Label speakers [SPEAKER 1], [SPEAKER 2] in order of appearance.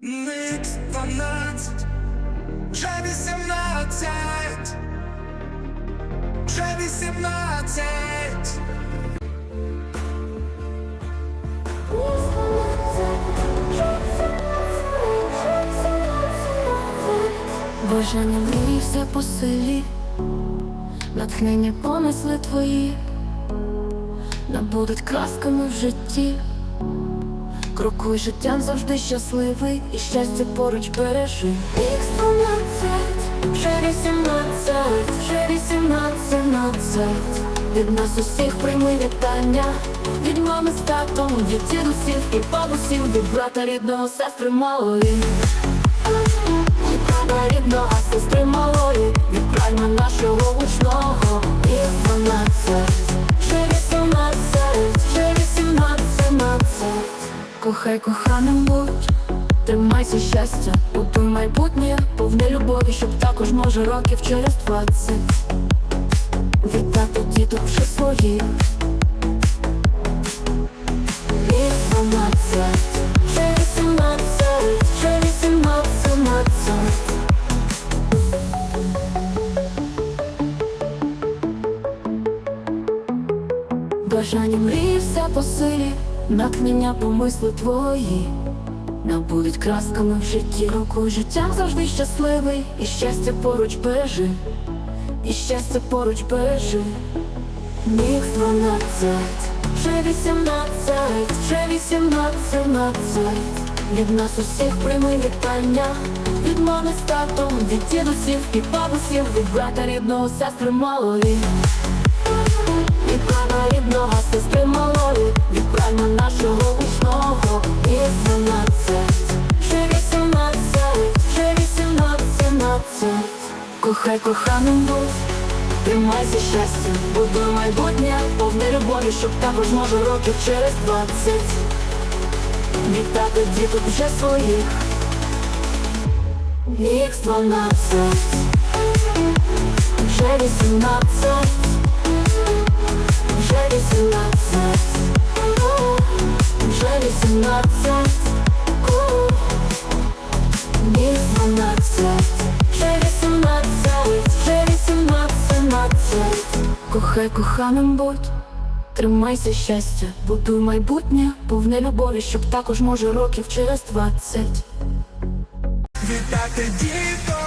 [SPEAKER 1] Микс 12, вже 18, вже 18.
[SPEAKER 2] Бажання мрії все по силі, натхнення помисли твої, набудуть красками в житті. Крокуй життям завжди щасливий, і щастя поруч бережи. Ікс 12, вже 18, вже 18, 17 Від нас усіх прийми вітання, від мами з татом, від дідусів і бабусів, від брата рідного, сестри малої. Кохай коханим будь, тримайся щастя, будуй майбутнє, повне любові, щоб також може років через 20 Вітати діток вже своїх І 12, вже 18, вже 18, 17 Бажання мрії все по силі, натхнення помисли твої. Набудуть красками в житті руку. Життям завжди щасливий, і щастя поруч бережи, і щастя поруч бережи. Міг 12, вже 18, вже 18, 17 Від нас усіх прийми вітання, від мами з татом, від дідусів і бабусів, від брата рідного, сестри малої. Від права рідного сестри малої, від пральма нашого гучного І 12, вже 18, вже 18, 17 Кохай коханим будь, тримайся щастя, будуй майбутнє, повне любові, щоб також може років через 20 Вітати діток вже своїх. Ікс 12, вже 18 Кохай коханим будь, тримайся щастя, будуй майбутнє, повне любові, щоб також може років через 20
[SPEAKER 1] Вітати діток